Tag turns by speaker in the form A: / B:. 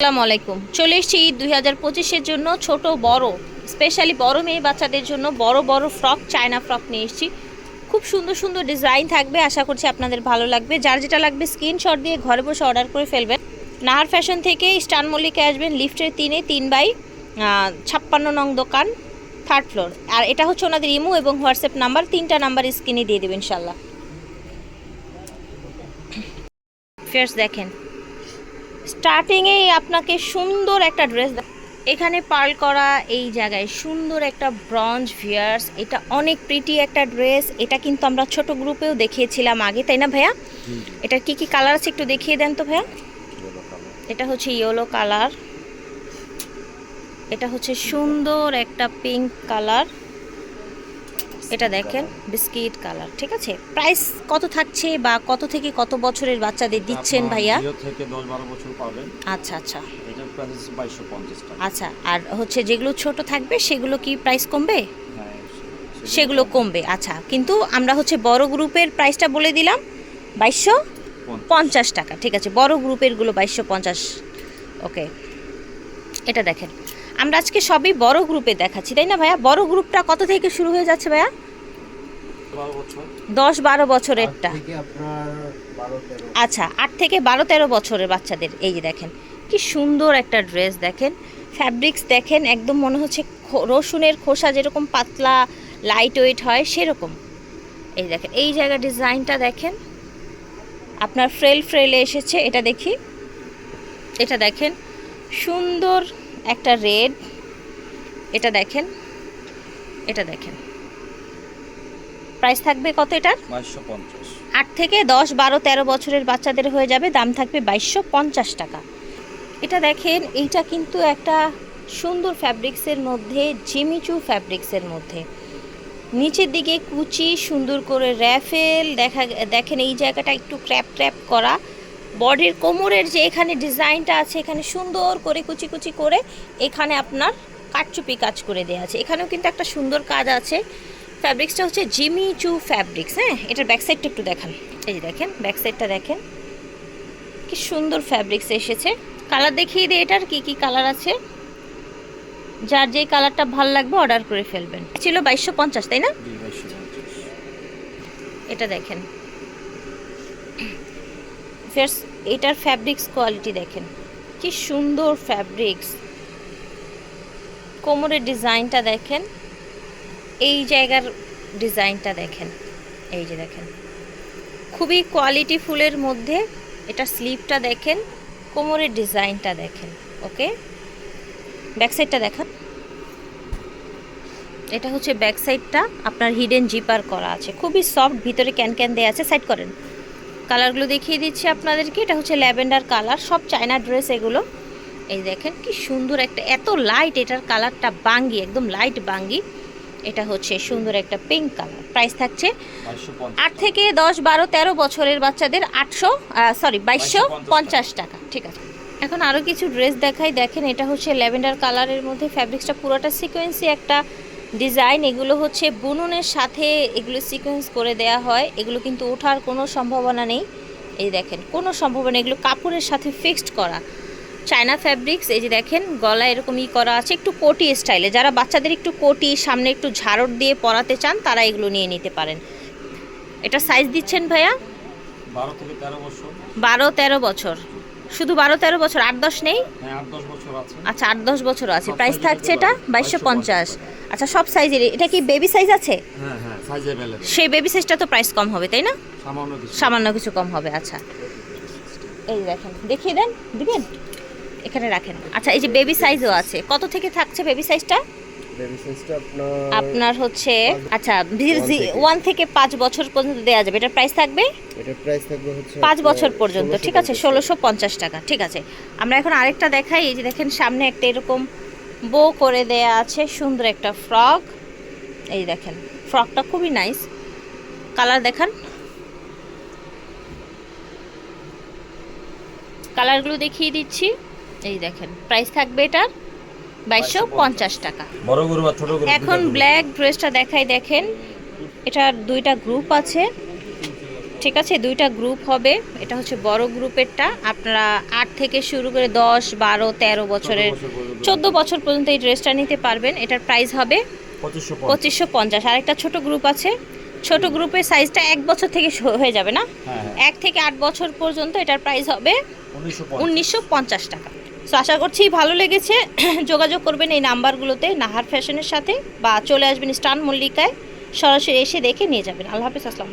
A: আসসালামু আলাইকুম। চলে এসেছি ঈদ দুই হাজার পঁচিশের জন্য ছোট বড় স্পেশালি বড় মেয়ে বাচ্চাদের জন্য বড় বড় ফ্রক চায়না ফ্রক নিয়ে এসেছি। খুব সুন্দর সুন্দর ডিজাইন থাকবে, আশা করছি আপনাদের ভালো লাগবে। যার যেটা লাগবে স্ক্রিনশট দিয়ে ঘরে বসে অর্ডার করে ফেলবেন। নাহার ফ্যাশন থেকে স্টান মল্লিকে আসবেন লিফটের তিনে, তিন বাই ছাপ্পান্ন নং দোকান থার্ড ফ্লোর আর এটা হচ্ছে ওনাদের ইমো এবং হোয়াটসঅ্যাপ নাম্বার, তিনটা নাম্বার স্ক্রিনে দিয়ে দেবেন ইনশাল্লাহ ফেয়ার্স দেখেন স্টার্টিংয়েই আপনাকে সুন্দর একটা ড্রেস এখানে পার্ল করা এই জায়গায় সুন্দর একটা ব্রঞ্জ ভিয়ার্স। এটা অনেক প্রিটি একটা ড্রেস। এটা কিন্তু আমরা ছোট গ্রুপেও দেখিয়েছিলাম আগে তাই না ভাইয়া? এটার কি কি কালার আছে একটু দেখিয়ে দেন তো ভাইয়া? এটা হচ্ছে ইয়েলো কালার এটা হচ্ছে সুন্দর একটা পিঙ্ক কালার এটা দেখেন বিস্কিট কালার ঠিক আছে? প্রাইস কত থাকছে বা কত থেকে কত বছরের বাচ্চাদের দিচ্ছেন ভাইয়া?
B: থেকে দশ বারো বছর পাবেন।
A: আচ্ছা আচ্ছা।
B: প্রাইস টাকা।
A: আচ্ছা আর হচ্ছে যেগুলো ছোট থাকবে সেগুলো কি প্রাইস কমবে?
B: হ্যাঁ
A: সেগুলো কমবে আচ্ছা। কিন্তু আমরা হচ্ছে বড় গ্রুপের প্রাইসটা বলে দিলাম বাইশশো পঞ্চাশ। টাকা ঠিক আছে? বড় গ্রুপেরগুলো বাইশশো পঞ্চাশ ওকে এটা দেখেন আমরা আজকে সবই বড় গ্রুপে দেখাচ্ছি তাই না ভাইয়া? বড় গ্রুপটা কত থেকে শুরু হয়ে যাচ্ছে ভাইয়া? দশ বারো বছরেরটা। আচ্ছা আট থেকে বারো তেরো বছরের বাচ্চাদের এই যে দেখেন কি সুন্দর একটা ড্রেস দেখেন। ফ্যাব্রিক্স দেখেন একদম মনে হচ্ছে খো- রসুনের খোসা যেরকম পাতলা লাইট ওয়েট হয় সেরকম। এই দেখেন এই জায়গা ডিজাইনটা দেখেন। আপনার ফ্রেল ফ্রেলে এসেছে এটা দেখি। এটা দেখেন সুন্দর একটা রেড এটা দেখেন এটা দেখেন। প্রাইস থাকবে কত এটার?
B: বাইশশো পঞ্চাশ।
A: আট থেকে দশ বারো তেরো বছরের বাচ্চাদের হয়ে যাবে দাম থাকবে বাইশশো পঞ্চাশ টাকা। এটা দেখেন এইটা কিন্তু একটা সুন্দর ফ্যাব্রিক্সের মধ্যে জিমিচু ফ্যাব্রিক্সের মধ্যে। নিচের দিকে কুচি সুন্দর করে র্যাফেল দেখা দেখেন এই জায়গাটা একটু ক্র্যাপ ক্র্যাপ করা। বডির কোমরের যে এখানে ডিজাইনটা আছে এখানে সুন্দর করে কুচি কুচি করে এখানে আপনার কাটচুপি কাজ করে দেওয়া আছে। এখানেও কিন্তু একটা সুন্দর কাজ আছে। ফ্যাব্রিক্সটা হচ্ছে জিমি চু ফ্যাব্রিক্স হ্যাঁ? এটার ব্যাক সাইডটা একটু দেখান। এই যে দেখেন ব্যাক সাইডটা দেখেন। কি সুন্দর ফ্যাব্রিক্স এসেছে। কালার দেখিয়ে দিই এটার কি কি কালার আছে? যার যেই কালারটা ভালো লাগবে অর্ডার করে ফেলবেন। ছিল বাইশশো পঞ্চাশ তাই না? এটা দেখেন। ফেরস এটার ফ্যাব্রিক্স কোয়ালিটি দেখেন। কি সুন্দর ফ্যাব্রিক্স কোমরের ডিজাইনটা দেখেন। এই জায়গার ডিজাইনটা দেখেন। এই যে দেখেন। খুবই কোয়ালিটি ফুলের মধ্যে এটা স্লিপটা দেখেন, কোমরের ডিজাইনটা দেখেন, ওকে? ব্যাক সাইডটা দেখান। এটা হচ্ছে ব্যাক সাইডটা আপনার হিডেন জিপার করা আছে। খুবই সফট ভিতরে ক্যান ক্যান দেওয়া আছে সাইড করেন। কালারগুলো দেখিয়ে দিচ্ছি আপনাদেরকে। এটা হচ্ছে ল্যাভেন্ডার কালার সব চায়না ড্রেস এগুলো। এই দেখেন কি সুন্দর একটা এত লাইট এটার কালারটা বাঙ্গি একদম লাইট বাঙ্গি। এটা হচ্ছে সুন্দর একটা পিঙ্ক কালার। প্রাইস থাকছে আট থেকে দশ বারো তেরো বছরের বাচ্চাদের আটশো সরি বাইশশো পঞ্চাশ টাকা। ঠিক আছে। এখন আরও কিছু ড্রেস দেখাই। দেখেন এটা হচ্ছে ল্যাভেন্ডার কালারের মধ্যে ফ্যাব্রিক্সটা পুরোটা সিকোয়েন্সি একটা ডিজাইন এগুলো হচ্ছে বুননের সাথে এগুলো সিকোয়েন্স করে দেয়া হয়। এগুলো কিন্তু ওঠার কোনো সম্ভাবনা নেই। এই দেখেন কোনো সম্ভাবনা এগুলো কাপড়ের সাথে ফিক্সড করা। চায়না ফ্যাব্রিক্স এই যে দেখেন গলা এরকমই করা আছে একটু কোটি স্টাইলে যারা বাচ্চাদের একটু কোটি সামনে একটু ঝাড়ট দিয়ে পরাতে চান তারা এগুলো নিয়ে নিতে পারেন। এটা সাইজ দিচ্ছেন ভাইয়া?
B: বারো তেরো বছর।
A: শুধু বারো তেরো বছর আট দশ নেই? আচ্ছা আট দশ বছর আছে। প্রাইস থাকছে এটা বাইশশো পঞ্চাশ।
B: 2250
A: আচ্ছা সব সাইজের এটা কি বেবি সাইজ আছে?
B: হ্যাঁ হ্যাঁ
A: সেই বেবি সাইজটা তো প্রাইস কম হবে তাই না?
B: সামান্য কিছু।
A: কম হবে আচ্ছা। এই দেখেন দেখিয়ে দেন দিবেন এখানে রাখেন। আচ্ছা এই যে বেবি সাইজও আছে। কত থেকে থাকছে বেবি সাইজটা
C: বেবি সাইজটা আপনার
A: আপনার হচ্ছে আচ্ছা। ওয়ান থেকে। পাঁচ বছর পর্যন্ত দেওয়া যাবে। এটার প্রাইস থাকবে?
C: এটার প্রাইস থাকবে হচ্ছে
A: পাঁচ বছর পর্যন্ত ঠিক আছে?
C: 1650
A: ষোলোশো পঞ্চাশ টাকা ঠিক আছে। আমরা এখন আরেকটা দেখাই এই যে দেখেন সামনে একটা এরকম বো করে দেয়া আছে সুন্দর একটা ফ্রক। এই দেখেন ফ্রকটা খুবই নাইস। কালার দেখান। কালারগুলো দেখিয়ে দিচ্ছি। এই দেখেন প্রাইস থাকবে এটার বাইশশো পঞ্চাশ টাকা। এখন ব্ল্যাক ড্রেসটা দেখাই দেখেন। এটার দুইটা গ্রুপ আছে। ঠিক আছে দুইটা গ্রুপ হবে। এটা হচ্ছে বড় গ্রুপেরটা আপনারা আট থেকে শুরু করে দশ বারো তেরো বছরের চোদ্দ বছর পর্যন্ত। এই ড্রেসটা নিতে পারবেন। এটার প্রাইস হবে
B: পঁচিশশো
A: পঞ্চাশ। আরেকটা ছোট গ্রুপ আছে। ছোট গ্রুপের সাইজটা এক বছর থেকে হয়ে যাবে না?
B: হ্যাঁ হ্যাঁ।
A: এক থেকে আট বছর পর্যন্ত এটার প্রাইস হবে
B: উনিশশো
A: উনিশশো পঞ্চাশ টাকা। সো আশা করছি ভালো লেগেছে। যোগাযোগ করবেন এই নাম্বারগুলোতে নাহার ফ্যাশনের সাথে বা চলে আসবেন স্টান মল্লিকায়। সরাসরি এসে দেখে নিয়ে যাবেন। আল্লাহ হাফিজ আসসালাম